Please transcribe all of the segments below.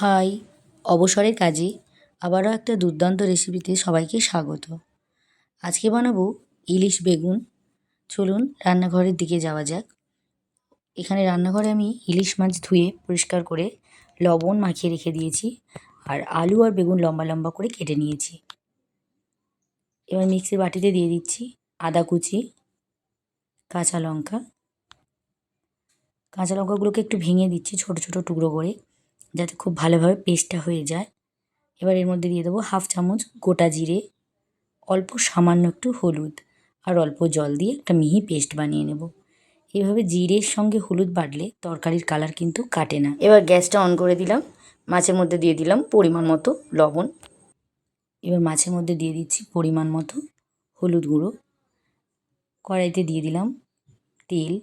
High, অবসরের কাজে আবারও একটা দুর্দান্ত রেসিপিতে সবাইকে স্বাগত। আজকে বানাবো ইলিশ বেগুন। চলুন রান্নাঘরের দিকে যাওয়া যাক। এখানে রান্নাঘরে আমি ইলিশ মাছ ধুয়ে পরিষ্কার করে লবণ মাখিয়ে রেখে দিয়েছি আর আলু আর বেগুন লম্বা লম্বা করে কেটে নিয়েছি। এবার মিক্সির বাটিতে দিয়ে দিচ্ছি আদা কুচি, কাঁচা লঙ্কা। কাঁচা লঙ্কাগুলোকে একটু ভেঙে দিচ্ছি ছোট ছোট টুকরো করে। যাতে খুব ভালোভাবে পেস্টটা হয়ে যায়। এবার এর মধ্যে দিয়ে দেবো হাফ চামচ গোটা জিরে, অল্প সামান্য একটু হলুদ আর অল্প জল দিয়ে একটা মিহি পেস্ট বানিয়ে নেব। এইভাবে জিরের সঙ্গে হলুদ বাটলে তরকারির কালার কিন্তু কাটে না। এবার গ্যাসটা অন করে দিলাম। মাছের মধ্যে দিয়ে দিলাম পরিমাণ মতো লবণ। এবার মাছের মধ্যে দিয়ে দিচ্ছি পরিমাণ মতো হলুদ গুঁড়ো। কড়াইতে দিয়ে দিলাম তেল।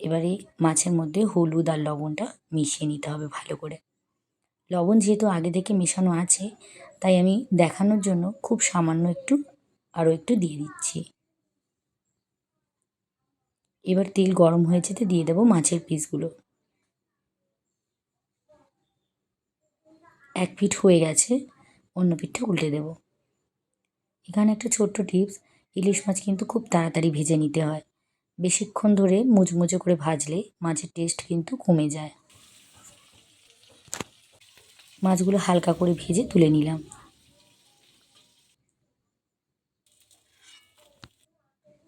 এবারে মাছের মধ্যে হলুদ আর লবণটা মিশিয়ে নিতে হবে ভালো করে। লবণ যেহেতু আগে থেকে মেশানো আছে, তাই আমি দেখানোর জন্য খুব সামান্য একটু, আরও একটু দিয়ে দিচ্ছি। এবার তেল গরম হয়ে যেতে দিয়ে দেবো মাছের পিসগুলো। এক পিঠ হয়ে গেছে, অন্য পিঠটা উল্টে দেব। এখানে একটা ছোট্ট টিপস, ইলিশ মাছ কিন্তু খুব তাড়াতাড়ি ভেজে নিতে হয়। বেশিক্ষণ ধরে মুচমুচে করে ভাজলে মাছের টেস্ট কিন্তু কমে যায়। মাছগুলো হালকা করে ভেজে তুলে নিলাম।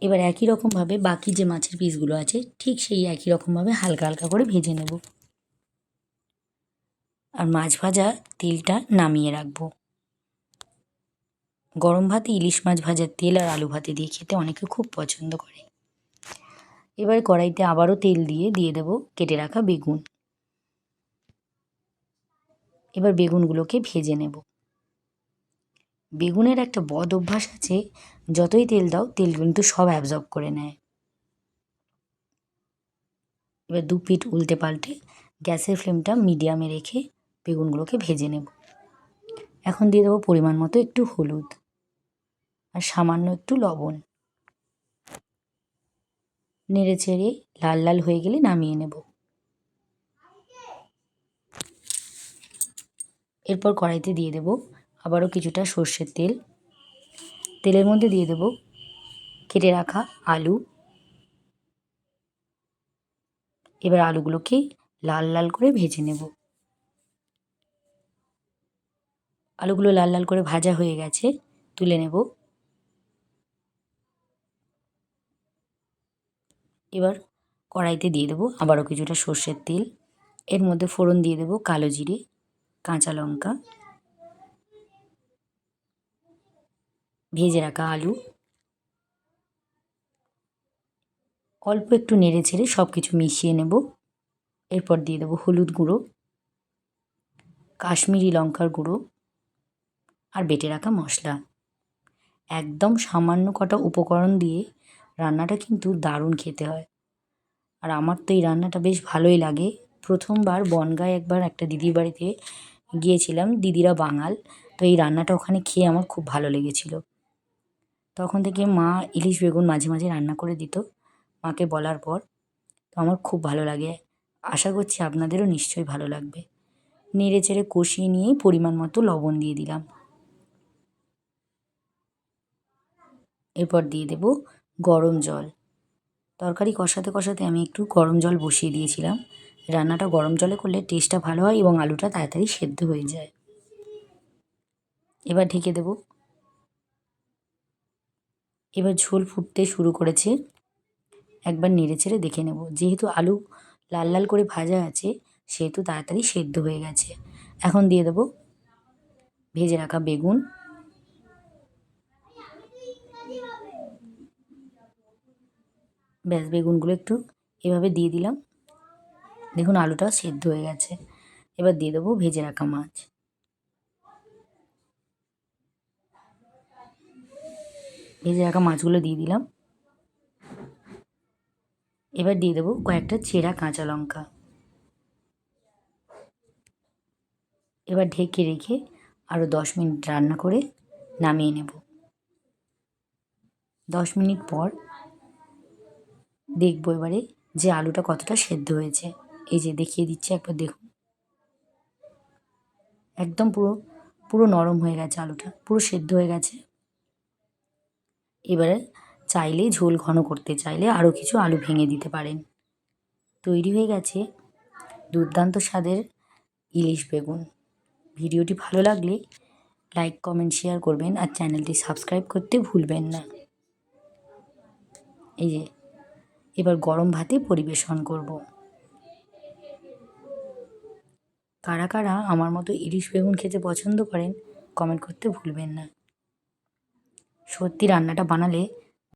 এবার একই রকমভাবে বাকি যে মাছের পিসগুলো আছে, ঠিক সেই একই রকমভাবে হালকা হালকা করে ভেজে নেব। আর মাছ ভাজা তেলটা নামিয়ে রাখব। গরম ভাতে ইলিশ মাছ ভাজার তেল আর আলু ভাতে দিয়ে খেতে অনেকে খুব পছন্দ করে। এবার কড়াইতে আবারও তেল দিয়ে দিয়ে দেব কেটে রাখা বেগুন। এবার বেগুনগুলোকে ভেজে নেব। বেগুনের একটা বদ অভ্যাস আছে, যতই তেল দাও, তেল কিন্তু সব অ্যাবজর্ব করে নেয়। এবার দু পিঠ উল্টে পাল্টে গ্যাসের ফ্লেমটা মিডিয়ামে রেখে বেগুনগুলোকে ভেজে নেব। এখন দিয়ে দেবো পরিমাণ মতো একটু হলুদ আর সামান্য একটু লবণ। নেড়ে চেড়ে লাল লাল হয়ে গেলে নামিয়ে নেব। এরপর কড়াইতে দিয়ে দেব আবারও কিছুটা সর্ষের তেল। তেলের মধ্যে দিয়ে দেব কেটে রাখা আলু। এবার আলুগুলোকে লাল লাল করে ভেজে নেব। আলুগুলো লাল লাল করে ভাজা হয়ে গেছে তুলে নেব। এবার কড়াইতে দিয়ে দেবো আবারও কিছুটা সর্ষের তেল। এর মধ্যে ফোড়ন দিয়ে দেবো কালো জিরে, কাঁচা লঙ্কা। ভেজে রাখা আলু। অল্প একটু নেড়ে ছেড়ে সব কিছু মিশিয়ে নেব। এরপর দিয়ে দেবো হলুদ গুঁড়ো, কাশ্মীরি লঙ্কার গুঁড়ো আর বেটে রাখা মশলা। একদম সামান্য কটা উপকরণ দিয়ে রান্নাটা কিন্তু দারুণ খেতে হয়। আর আমার তো এই রান্নাটা বেশ ভালোই লাগে। প্রথমবার বনগায় একবার একটা দিদির বাড়িতে গিয়েছিলাম, দিদিরা বাঙাল। তো এই রান্নাটা ওখানে খেয়ে আমার খুব ভালো লেগেছিলো। তখন থেকে মা ইলিশ বেগুন মাঝে মাঝে রান্না করে দিত মাকে বলার পর। তো আমার খুব ভালো লাগে। আশা করছি আপনাদেরও নিশ্চয়ই ভালো লাগবে। নেড়ে চেড়ে কষিয়ে নিয়ে পরিমাণ মতো লবণ দিয়ে দিলাম। এরপর দিয়ে দেব গরম জল। তরকারি কষাতে কষাতে আমি একটু গরম জল বসিয়ে দিয়েছিলাম। রান্নাটা গরম জলে করলে টেস্টটা ভালো হয় এবং আলুটা তাড়াতাড়ি সেদ্ধ হয়ে যায়। এবার ঢেকে দেব। এবার ঝোল ফুটতে শুরু করেছে। একবার নেড়ে চেড়ে দেখে নেব। যেহেতু আলু লাল লাল করে ভাজা আছে, সেহেতু তাড়াতাড়ি সেদ্ধ হয়ে গেছে। এখন দিয়ে দেব ভেজে রাখা বেগুন। ব্যাস বেগুনগুলো একটু এভাবে দিয়ে দিলাম। দেখুন আলুটা সেদ্ধ হয়ে গেছে। এবার দিয়ে দেবো ভেজে রাখা মাছ। ভেজে রাখা মাছগুলো দিয়ে দিলাম। এবার দিয়ে দেবো কয়েকটা চেরা কাঁচা লঙ্কা। এবার ঢেকে রেখে আরও দশ মিনিট রান্না করে নামিয়ে নেব। দশ মিনিট পর দেখব এবারে যে আলুটা কতটা সেদ্ধ হয়েছে। এই যে দেখিয়ে দিচ্ছি একবার দেখুন। একদম পুরো পুরো নরম হয়ে গেছে আলুটা, পুরো সেদ্ধ হয়ে গেছে। এবারে চাইলে ঝোল ঘন করতে চাইলে আরও কিছু আলু ভেঙে দিতে পারেন। তৈরি হয়ে গেছে দুর্দান্ত স্বাদের ইলিশ বেগুন। ভিডিওটি ভালো লাগলে লাইক, কমেন্ট, শেয়ার করবেন আর চ্যানেলটি সাবস্ক্রাইব করতে ভুলবেন না। এই যে এবার গরম ভাতে পরিবেশন করব। কারা কারা আমার মতো ইলিশ বেগুন খেতে পছন্দ করেন কমেন্ট করতে ভুলবেন না। সত্যি রান্নাটা বানালে